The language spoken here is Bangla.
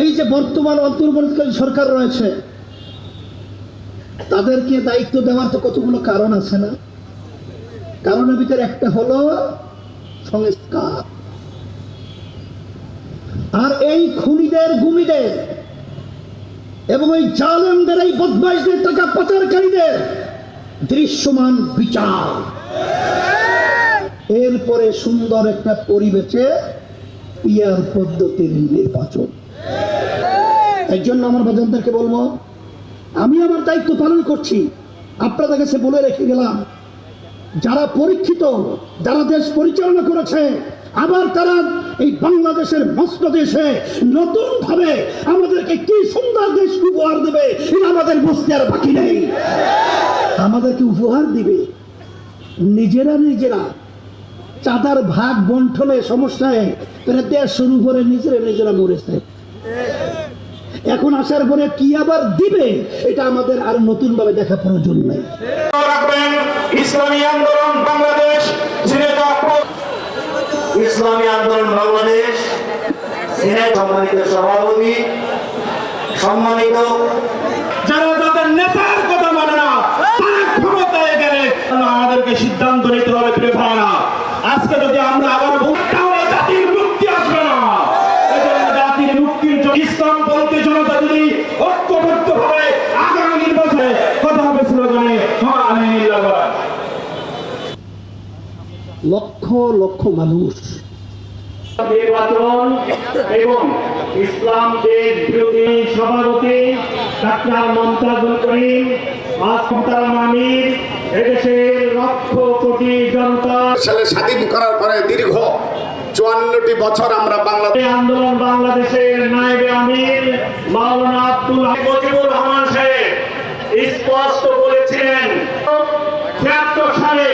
এই যে বর্তমান অন্তর্বর্তীকালীন সরকার রয়েছে, তাদেরকে দায়িত্ব দেওয়ার তো কতগুলো কারণ আছে না? কারণের ভিতরে একটা হলো সংস্কার। আর এই খুনিদের, গুমিদের এবং ওই জালেমদের, এই বদমাইশদের, টাকা পাচারকারীদের দৃশ্যমান বিচার। এরপরে সুন্দর একটা পরিবেশে পিয়ার পদ্ধতির নির্বাচন। এই জন্য আমার বাজানদেরকে বলব, আমি আমার দায়িত্ব পালন করছি। আপনাদের কাছে বলে রেখে গেলাম, যারা পরীক্ষিত, যারা দেশ পরিচালনা করেছে, আবার তারা এই বাংলাদেশের মস্ত দেশে নতুন ভাবে আমাদেরকে কি সুন্দর দেশ উপহার দেবে আমাদের বুঝতে আর বাকি নেই। আমাদেরকে উপহার দিবে। নিজেরা নিজেরা চাঁদার ভাগ বন্টনে সমস্যায় দেশ শুরু করে নিজেরা নিজেরা মরেছে। এখন আসার পরে কি আবার দিবে? এটা আমাদের আর নতুন ভাবে দেখা প্রয়োজন নাই। ইসলামী আন্দোলন বাংলাদেশ ইসলামী আন্দোলন বাংলাদেশ সম্মানিত সভাপতি, সম্মানিত যারা তাদের নেতার কথা মানে না, তারা ক্ষমতায় গেলে আমাদেরকে সিদ্ধান্ত নিতে হবে, প্রিয় ভাইরা আজকে যদি আমরা আবার জনতা যদি ঐক্যবদ্ধ ভাবে আগামী নির্বাচনে কথা হবে স্লোগানে আমি নির্বাচন লক্ষ লক্ষ মানুষ। নির্বাচন এবং ইসলাম দেশ বিরোধী সভাপতি ডাক্তার মমতাজুল করিম আসফতার মামির এদেশের লক্ষ কোটি জনতা। সালে স্বাধীন করার পরে দীর্ঘ চুয়ান্নটি বছর আমরা বাংলাদেশ আন্দোলন আমির মাওলানা আব্দুল মুজিবুর রহমান স্পষ্ট বলেছিলেন ছিয়াত্তর সালে